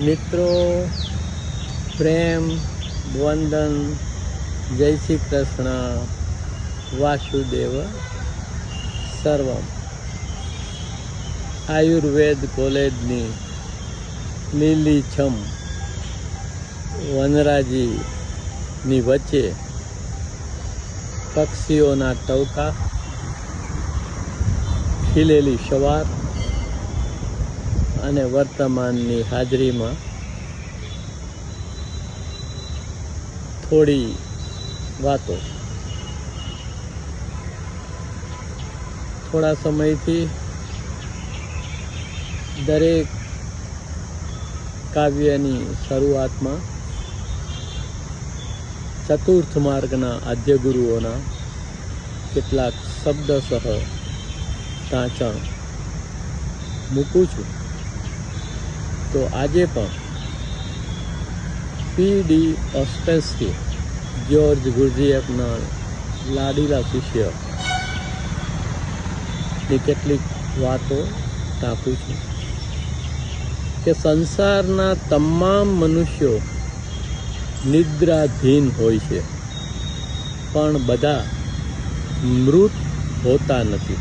મિત્રો, પ્રેમ, વંદન, જય શ્રી કૃષ્ણ, વાસુદેવ, સર્વમ. આયુર્વેદ કોલેજની લીલીછમ વનરાજીની વચ્ચે પક્ષીઓના ટવકા, ખીલેલી સવાર અને વર્તમાનની હાજરીમાં થોડી વાતો. થોડા સમયથી દરેક કાવ્યની શરૂઆતમાં ચતુર્થ માર્ગના આદ્યગુરુઓના કેટલાક શબ્દસહ ટાંચણ મૂકું છું. તો આજે પણ પી ડી ઓસ્પેન્સ્કી જ્યોર્જ ગુરજીએફના લાડીલા શિષ્યની કેટલીક વાતો ટાંકું છું કે સંસારના તમામ મનુષ્યો નિદ્રાધીન હોય છે, પણ બધા મૃત હોતા નથી.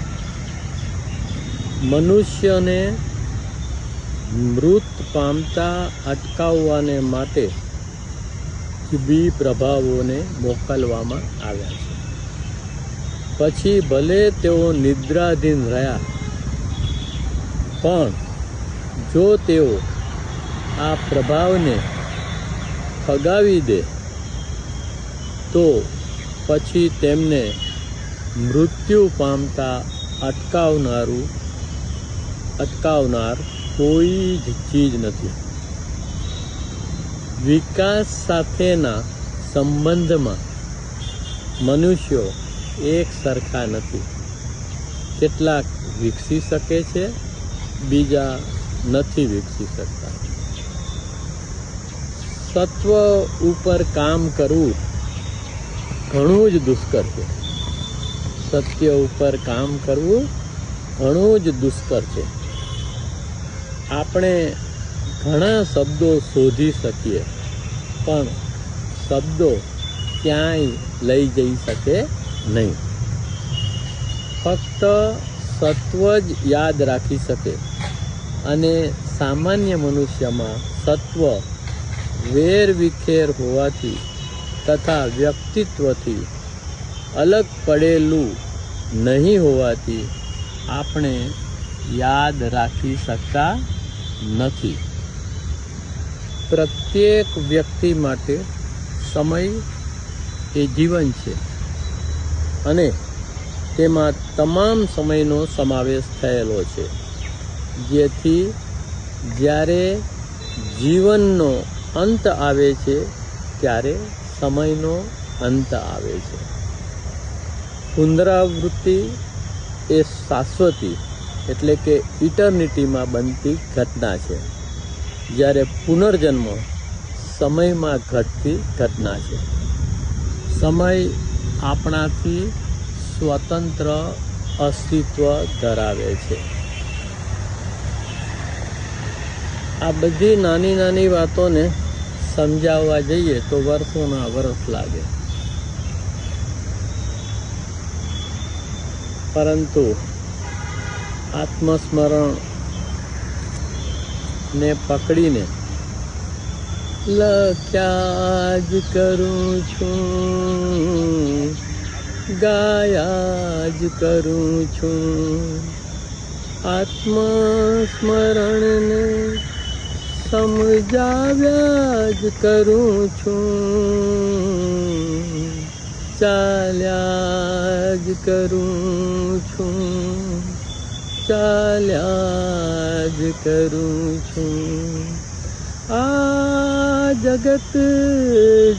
મનુષ્યને મૃત પામતા અટકાવવાને માટે બી પ્રભાવોને મોકલવામાં આવ્યા છે. પછી ભલે તેઓ નિદ્રાધીન રહ્યા, પણ જો તેઓ આ પ્રભાવને ફગાવી દે, તો પછી તેમને મૃત્યુ પામતા અટકાવનારું, અટકાવનાર કોઈ જ ચીજ નથી. વિકાસ સાથેના સંબંધમાં મનુષ્યો એક સરખા નથી. કેટલાક વિકસી શકે છે, બીજા નથી વિકસી શકતા. સત્વ ઉપર કામ કરવું ઘણું જ દુષ્કર છે. સત્ય ઉપર કામ કરવું ઘણું જ દુષ્કર છે. આપણે ઘણા શબ્દો શોધી શકીએ, પણ શબ્દો ક્યાંય લઈ જઈ શકે નહીં. ફક્ત સત્વ જ યાદ રાખી શકે અને સામાન્ય મનુષ્યમાં સત્વ વેર વિખેર હોવાથી તથા વ્યક્તિત્વથી અલગ પડેલું નહીં હોવાથી આપણે યાદ રાખી શકતા નથી. પ્રત્યેક વ્યક્તિ માટે સમય એ જીવન છે અને તેમાં તમામ સમયનો સમાવેશ થયેલો છે. જેથી જ્યારે જીવનનો અંત આવે છે, ત્યારે સમયનો અંત આવે છે. પુનરાવૃત્તિ એ શાશ્વતી એટલે કે ઇટર્નિટીમાં બનતી ઘટના છે. જ્યારે પુનર્જન્મ સમયમાં ઘટતી ઘટના છે. સમય આપણાથી સ્વતંત્ર અસ્તિત્વ ધરાવે છે. આ બધી નાની નાની વાતોને સમજાવવા જઈએ તો વર્ષોના વર્ષ લાગે. પરંતુ આત્મસ્મરણ ને પકડીને લખ્યા જ કરું છું? ગાયા જ કરું છું. આત્મસ્મરણને સમજાવ્યા જ કરું છું. ચાલ્યા જ કરું છું. ચાલ્યા જ કરું છું. આ જગત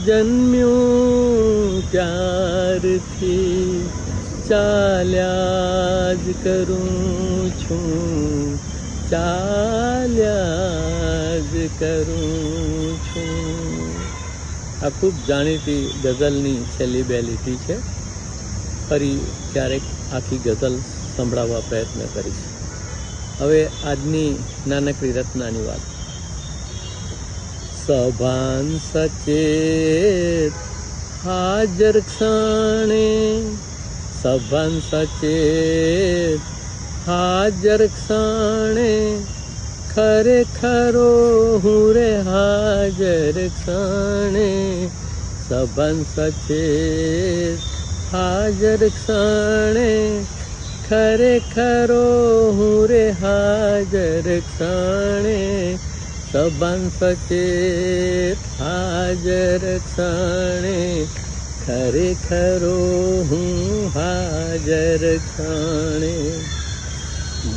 જન્મ્યું ત્યારથી ચાલ્યા જ કરું છું. ચાલ્યા જ કરું છું. આ ખૂબ જાણીતી ગઝલની છેલ્લી છે. ફરી ક્યારેક આખી ગઝલ સંભળાવવા પ્રયત્ન કરીશ. હવે આજની નાનકડી રચનાની વાત. સભાન સચેત, હાજર ક્ષણે. સભાન સચેત, હાજર ક્ષણે. ખરેખરો હું રે હાજર ક્ષણે. સભાન સચેત, હાજર ક્ષણે. रेखर हाजर क्षणे सबन् से हाजरक्षणे खरेखर हाजर क्षणे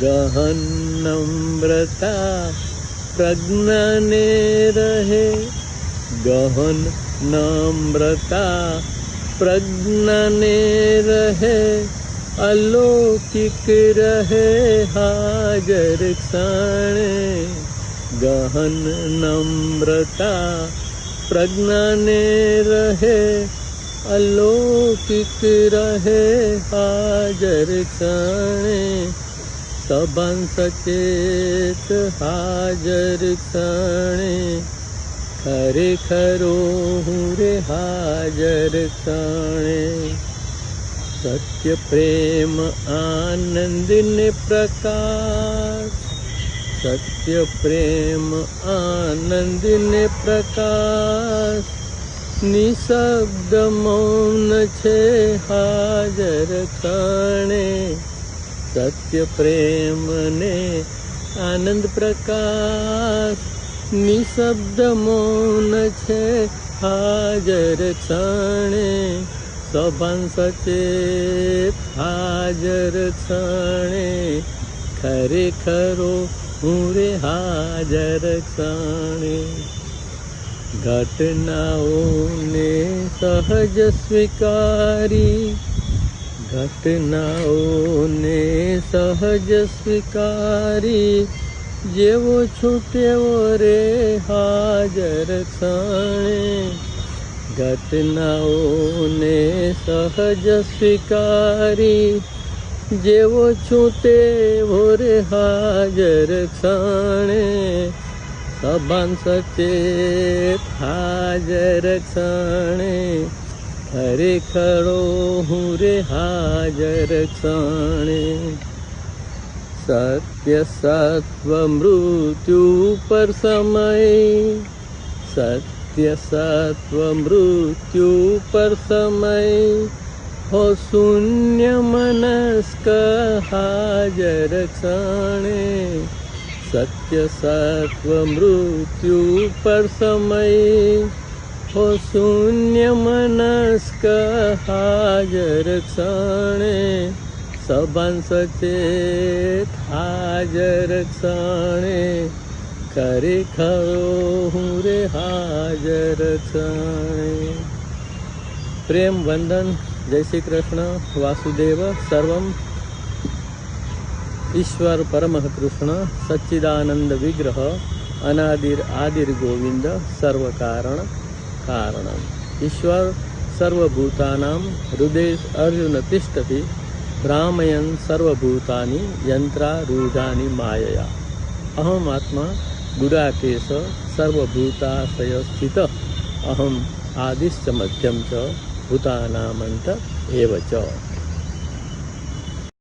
गहन नम्रता प्रज्ञ गहन नम्रता प्रज्ञ અલૌકિક રહે હાજર ક્ષણે. ગહન નમ્રતા પ્રજ્ઞાને રહે. અલૌકિક રહે હાજર ક્ષણે. સભાન સચેત હાજર ક્ષણે. ખરેખરો હું રે હાજર ક્ષણે. સત્ય પ્રેમ આનંદ ને પ્રકાશ સત્ય પ્રેમ આનંદ ને પ્રકાશ નિશબ્દ મૌન છે હાજર કણે સત્ય પ્રેમ ને આનંદ પ્રકાશ નિશબ્દ મૌન છે હાજર ક્ષણે સભાન સચેત હાજર ક્ષણે ખરેખરો હું રે હાજર ક્ષણે. ઘટનાઓને સહજ સ્વીકારી, ઘટનાઓને સહજ સ્વીકારી, જેવો છું તેવો રે હાજર ક્ષણે. ઘટનાઓને સહજ સ્વીકારી જેવો છું તેવો રે હાજર ક્ષણે સભાન સચેત હાજર ક્ષણે ખરેખરો હું રે હાજર ક્ષણે સત્ય સત્વ મૃત્યુ પર સમય સત્ય સત્વ મૃત્યુ પર સમય હો શૂન્ય મનસ્ક હાજર ક્ષણે સત્ય સત્વ ખરો હો રે હાજર ક્ષણે પ્રેમ વંદન, જય શ્રી કૃષ્ણ, વાસુદેવ, સર્વમ. ઈશ્વર પરમઃ કૃષ્ણ સચ્ચિદાનંદ વિગ્રહ, અનાદિર આદિર ગોવિંદ સર્વ કારણ ઈશ્વર સર્વભૂતાનામ હૃદય અર્જુન તિષ્ઠતિ ભ્રામયન સર્વભૂતાની યંત્રારૂઢાની માયયા. અહમ આત્મા ગુડાકેશ સર્વભૂતાશય સ્થિત અહમ આદિશ્ચ મધ્યમ ચ ભૂતાનામંત એવ ચ